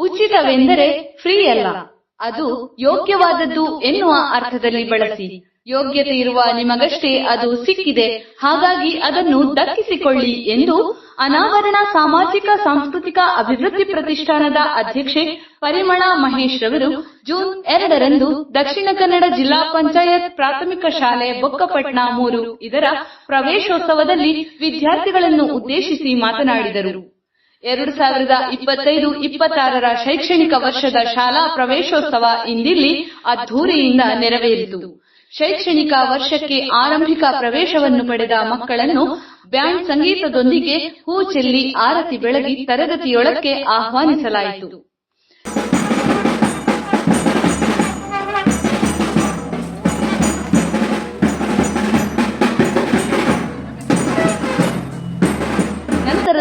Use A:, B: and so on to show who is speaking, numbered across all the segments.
A: ಉಚಿತವೆಂದರೆ free ಅಲ್ಲ ಅದು ಯೋಗ್ಯವಾದದ್ದು ಎನ್ನುವ ಅರ್ಥದಲ್ಲಿ ಬಳಸಿ. ಯೋಗ್ಯತೆ ಇರುವ ನಿಮಗಷ್ಟೇ ಅದು ಸಿಕ್ಕಿದೆ. ಹಾಗಾಗಿ ಅದನ್ನು ದಕ್ಕಿಸಿಕೊಳ್ಳಿ ಎಂದು ಅನಾವರಣ ಸಾಮಾಜಿಕ ಸಾಂಸ್ಕೃತಿಕ ಅಭಿವೃದ್ಧಿ ಪ್ರತಿಷ್ಠಾನದ ಅಧ್ಯಕ್ಷೆ ಪರಿಮಳ ಮಹೇಶ್ ರವರು ಜೂನ್ ಎರಡರಂದು ದಕ್ಷಿಣ ಕನ್ನಡ ಜಿಲ್ಲಾ ಪಂಚಾಯತ್ ಪ್ರಾಥಮಿಕ ಶಾಲೆ ಬೊಕ್ಕಪಟ್ಟಣ ಮೂರು ಇದರ ಪ್ರವೇಶೋತ್ಸವದಲ್ಲಿ ವಿದ್ಯಾರ್ಥಿಗಳನ್ನು ಉದ್ದೇಶಿಸಿ ಮಾತನಾಡಿದರು. ಎರಡು ಸಾವಿರದ ಇಪ್ಪತ್ತೈದು, ಇಪ್ಪತ್ತಾರರ ಶೈಕ್ಷಣಿಕ ವರ್ಷದ ಶಾಲಾ ಪ್ರವೇಶೋತ್ಸವ ಇಂದಿಲ್ಲಿ ಅದ್ಧೂರಿಯಿಂದ ನೆರವೇರಿತು. ಶೈಕ್ಷಣಿಕ ವರ್ಷಕ್ಕೆ ಆರಂಭಿಕ ಪ್ರವೇಶವನ್ನು ಪಡೆದ ಮಕ್ಕಳನ್ನು ಬ್ಯಾಂಡ್ ಸಂಗೀತದೊಂದಿಗೆ ಹೂ ಚೆಲ್ಲಿ ಆರತಿ ಬೆಳಗಿ ತರಗತಿಯೊಳಕ್ಕೆ ಆಹ್ವಾನಿಸಲಾಯಿತು.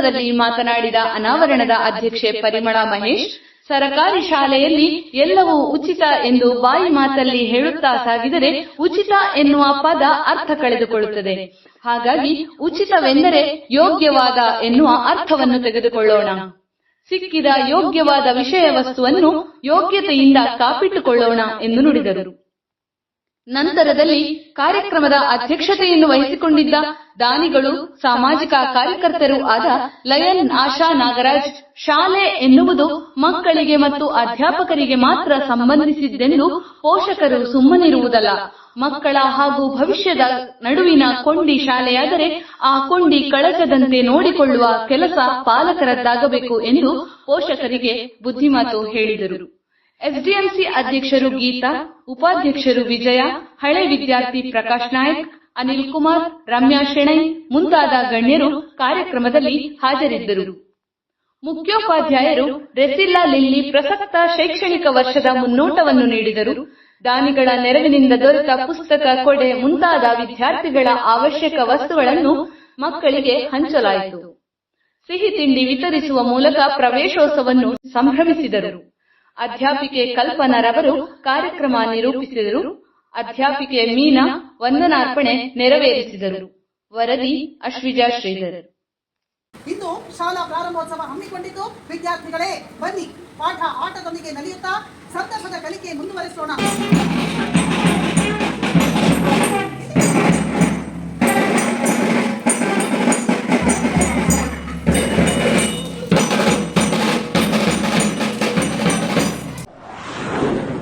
A: ನಂತರದಲ್ಲಿ ಮಾತನಾಡಿದ ಅನಾವರಣದ ಅಧ್ಯಕ್ಷೆ ಪರಿಮಳಾ ಮಹೇಶ್, ಸರಕಾರಿ ಶಾಲೆಯಲ್ಲಿ ಎಲ್ಲವೂ ಉಚಿತ ಎಂದು ಬಾಯಿ ಮಾತಲ್ಲಿ ಹೇಳುತ್ತಾ ಸಾಗಿದರೆ ಉಚಿತ ಎನ್ನುವ ಪದ ಅರ್ಥ ಕಳೆದುಕೊಳ್ಳುತ್ತದೆ. ಹಾಗಾಗಿ ಉಚಿತವೆಂದರೆ ಯೋಗ್ಯವಾದ ಎನ್ನುವ ಅರ್ಥವನ್ನು ತೆಗೆದುಕೊಳ್ಳೋಣ. ಸಿಕ್ಕಿದ ಯೋಗ್ಯವಾದ ವಿಷಯ ವಸ್ತುವನ್ನು ಯೋಗ್ಯತೆಯಿಂದ ಕಾಪಿಟ್ಟುಕೊಳ್ಳೋಣ ಎಂದು ನುಡಿದರು. ನಂತರದಲ್ಲಿ ಕಾರ್ಯಕ್ರಮದ ಅಧ್ಯಕ್ಷತೆಯನ್ನು ವಹಿಸಿಕೊಂಡಿದ್ದ ದಾನಿಗಳು, ಸಾಮಾಜಿಕ ಕಾರ್ಯಕರ್ತರು ಆದ ಲಯನ್ ಆಶಾ ನಾಗರಾಜ್ ಶಾಲೆ ಎನ್ನುವುದು ಮಕ್ಕಳಿಗೆ ಮತ್ತು ಅಧ್ಯಾಪಕರಿಗೆ ಮಾತ್ರ ಸಂಬಂಧಿಸಿದ್ದೆಂದು ಪೋಷಕರು ಸುಮ್ಮನಿರುವುದಲ್ಲ. ಮಕ್ಕಳ ಹಾಗೂ ಭವಿಷ್ಯದ ನಡುವಿನ ಕೊಂಡಿ ಶಾಲೆಯಾದರೆ ಆ ಕೊಂಡಿ ಕಳಕದಂತೆ ನೋಡಿಕೊಳ್ಳುವ ಕೆಲಸ ಪಾಲಕರದ್ದಾಗಬೇಕು ಎಂದು ಪೋಷಕರಿಗೆ ಬುದ್ಧಿಮಾತು ಹೇಳಿದರು. ಎಸ್ಡಿಎಂಸಿ ಅಧ್ಯಕ್ಷರು ಗೀತಾ, ಉಪಾಧ್ಯಕ್ಷರು ವಿಜಯ, ಹಳೆ ವಿದ್ಯಾರ್ಥಿ ಪ್ರಕಾಶ್ ನಾಯಕ್, ಅನಿಲ್ ಕುಮಾರ್, ರಮ್ಯಾ ಶೆಣೈ ಮುಂತಾದ ಗಣ್ಯರು ಕಾರ್ಯಕ್ರಮದಲ್ಲಿ ಹಾಜರಿದ್ದರು. ಮುಖ್ಯೋಪಾಧ್ಯಾಯರು ರೆಸಿಲ್ಲಾ ಲಿಲ್ಲಿ ಪ್ರಸಕ್ತ ಶೈಕ್ಷಣಿಕ ವರ್ಷದ ಮುನ್ನೋಟವನ್ನು ನೀಡಿದರು. ದಾನಿಗಳ ನೆರವಿನಿಂದ ದೊರೆತ ಪುಸ್ತಕ ಕೊಡೆ ಮುಂತಾದ ವಿದ್ಯಾರ್ಥಿಗಳ ಅವಶ್ಯಕ ವಸ್ತುಗಳನ್ನು ಮಕ್ಕಳಿಗೆ ಹಂಚಲಾಯಿತು. ಸಿಹಿ ತಿಂಡಿ ವಿತರಿಸುವ ಮೂಲಕ ಪ್ರವೇಶೋತ್ಸವನ್ನು ಸಂಭ್ರಮಿಸಿದರು. ಅಧ್ಯಾಪಿಕೆ ಕಲ್ಪನರವರು ಕಾರ್ಯಕ್ರಮ ನಿರೂಪಿಸಿದರು. ಅಧ್ಯಾಪಿಕೆ ಮೀನಾ ವಂದನಾರ್ಪಣೆ ನೆರವೇರಿಸಿದರು. ವರದಿ ಅಶ್ವಿಜಾ ಶ್ರೀಧರ್.
B: ಇಂದು ಶಾಲಾ ಪ್ರಾರಂಭೋತ್ಸವ ಹಮ್ಮಿಕೊಂಡಿದ್ದು ವಿದ್ಯಾರ್ಥಿಗಳೇ, ಬನ್ನಿ ಪಾಠ ಆಟದೊಂದಿಗೆ ನಲಿಯುತ್ತಾ ಸಂತಸದ ಕಲಿಕೆ ಮುಂದುವರಿಸೋಣ. Thank you.